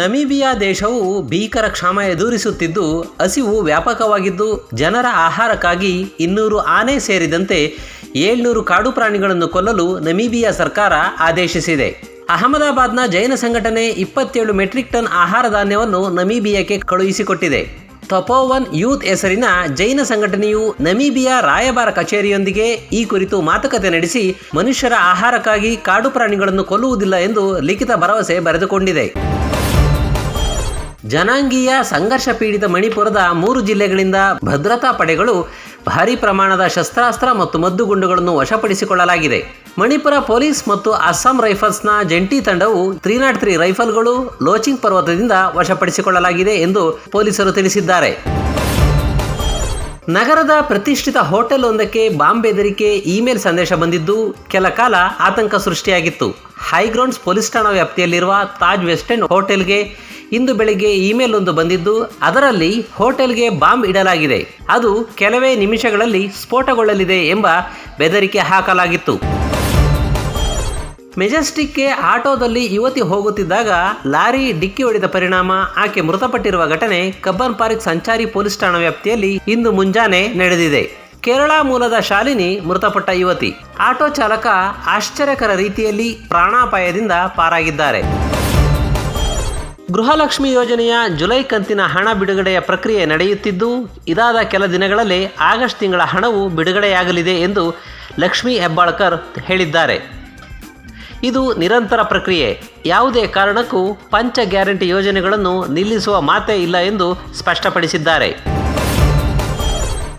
ನಮೀಬಿಯಾ ದೇಶವು ಭೀಕರ ಕ್ಷಾಮ ಎದುರಿಸುತ್ತಿದ್ದು, ಹಸಿವು ವ್ಯಾಪಕವಾಗಿದ್ದು, ಜನರ ಆಹಾರಕ್ಕಾಗಿ ಇನ್ನೂರು ಆನೆ ಸೇರಿದಂತೆ ಏಳ್ನೂರು ಕಾಡು ಪ್ರಾಣಿಗಳನ್ನು ಕೊಲ್ಲಲು ನಮೀಬಿಯಾ ಸರ್ಕಾರ ಆದೇಶಿಸಿದೆ. ಅಹಮದಾಬಾದ್ನ ಜೈನ ಸಂಘಟನೆ ಇಪ್ಪತ್ತೇಳು ಮೆಟ್ರಿಕ್ ಟನ್ ಆಹಾರ ಧಾನ್ಯವನ್ನು ನಮೀಬಿಯಾಕ್ಕೆ ಕಳುಹಿಸಿಕೊಟ್ಟಿದೆ. ತಪೋವನ್ ಯೂತ್ ಹೆಸರಿನ ಜೈನ ಸಂಘಟನೆಯು ನಮೀಬಿಯಾ ರಾಯಭಾರ ಕಚೇರಿಯೊಂದಿಗೆ ಈ ಕುರಿತು ಮಾತುಕತೆ ನಡೆಸಿ, ಮನುಷ್ಯರ ಆಹಾರಕ್ಕಾಗಿ ಕಾಡು ಪ್ರಾಣಿಗಳನ್ನು ಕೊಲ್ಲುವುದಿಲ್ಲ ಎಂದು ಲಿಖಿತ ಭರವಸೆ ಬರೆದುಕೊಂಡಿದೆ. ಜನಾಂಗೀಯ ಸಂಘರ್ಷ ಪೀಡಿತ ಮಣಿಪುರದ ಮೂರು ಜಿಲ್ಲೆಗಳಿಂದ ಭದ್ರತಾ ಪಡೆಗಳು ಭಾರಿ ಪ್ರಮಾಣದ ಶಸ್ತ್ರಾಸ್ತ್ರ ಮತ್ತು ಮದ್ದುಗುಂಡುಗಳನ್ನು ವಶಪಡಿಸಿಕೊಳ್ಳಲಾಗಿದೆ. ಮಣಿಪುರ ಪೊಲೀಸ್ ಮತ್ತು ಅಸ್ಸಾಂ ರೈಫಲ್ಸ್ನ ಜಂಟಿ ತಂಡವು ತ್ರೀ ನಾಟ್ ತ್ರೀ ರೈಫಲ್ಗಳು ಲೋಚಿಂಗ್ ಪರ್ವತದಿಂದ ವಶಪಡಿಸಿಕೊಳ್ಳಲಾಗಿದೆ ಎಂದು ಪೊಲೀಸರು ತಿಳಿಸಿದ್ದಾರೆ. ನಗರದ ಪ್ರತಿಷ್ಠಿತ ಹೋಟೆಲ್ ಒಂದಕ್ಕೆ ಬಾಂಬ್ ಬೆದರಿಕೆ ಇಮೇಲ್ ಸಂದೇಶ ಬಂದಿದ್ದು, ಕೆಲ ಕಾಲ ಆತಂಕ ಸೃಷ್ಟಿಯಾಗಿತ್ತು. ಹೈಗ್ರೌಂಡ್ಸ್ ಪೊಲೀಸ್ ಠಾಣಾ ವ್ಯಾಪ್ತಿಯಲ್ಲಿರುವ ತಾಜ್ ವೆಸ್ಟರ್ನ್ ಹೋಟೆಲ್ಗೆ ಇಂದು ಬೆಳಿಗ್ಗೆ ಇಮೇಲ್ ಒಂದು ಬಂದಿದ್ದು, ಅದರಲ್ಲಿ ಹೋಟೆಲ್ಗೆ ಬಾಂಬ್ ಇಡಲಾಗಿದೆ. ಅದು ಕೆಲವೇ ನಿಮಿಷಗಳಲ್ಲಿ ಸ್ಫೋಟಗೊಳ್ಳಲಿದೆ ಎಂಬ ಬೆದರಿಕೆ ಹಾಕಲಾಗಿತ್ತು. ಮೆಜೆಸ್ಟಿಕ್ಗೆ ಆಟೋದಲ್ಲಿ ಯುವತಿ ಹೋಗುತ್ತಿದ್ದಾಗ ಲಾರಿ ಡಿಕ್ಕಿ ಹೊಡೆದ ಪರಿಣಾಮ, ಆಕೆ ಮೃತಪಟ್ಟಿರುವ ಘಟನೆ ಕಬ್ಬನ್ ಪಾರ್ಕ್ ಸಂಚಾರಿ ಪೊಲೀಸ್ ಠಾಣಾ ವ್ಯಾಪ್ತಿಯಲ್ಲಿ ಇಂದು ಮುಂಜಾನೆ ನಡೆದಿದೆ. ಕೇರಳ ಮೂಲದ ಶಾಲಿನಿ ಮೃತಪಟ್ಟ ಯುವತಿ. ಆಟೋ ಚಾಲಕ ಆಶ್ಚರ್ಯಕರ ರೀತಿಯಲ್ಲಿ ಪ್ರಾಣಾಪಾಯದಿಂದ ಪಾರಾಗಿದ್ದಾರೆ. ಗೃಹಲಕ್ಷ್ಮಿ ಯೋಜನೆಯ ಜುಲೈ ಕಂತಿನ ಹಣ ಬಿಡುಗಡೆಯ ಪ್ರಕ್ರಿಯೆ ನಡೆಯುತ್ತಿದ್ದು, ಇದಾದ ಕೆಲ ದಿನಗಳಲ್ಲಿ ಆಗಸ್ಟ್ ತಿಂಗಳ ಹಣವು ಬಿಡುಗಡೆಯಾಗಲಿದೆ ಎಂದು ಲಕ್ಷ್ಮೀ ಹೆಬ್ಬಾಳ್ಕರ್ ಹೇಳಿದ್ದಾರೆ. ಇದು ನಿರಂತರ ಪ್ರಕ್ರಿಯೆ. ಯಾವುದೇ ಕಾರಣಕ್ಕೂ ಪಂಚ ಗ್ಯಾರಂಟಿ ಯೋಜನೆಗಳನ್ನು ನಿಲ್ಲಿಸುವ ಮಾತೇ ಇಲ್ಲ ಎಂದು ಸ್ಪಷ್ಟಪಡಿಸಿದ್ದಾರೆ.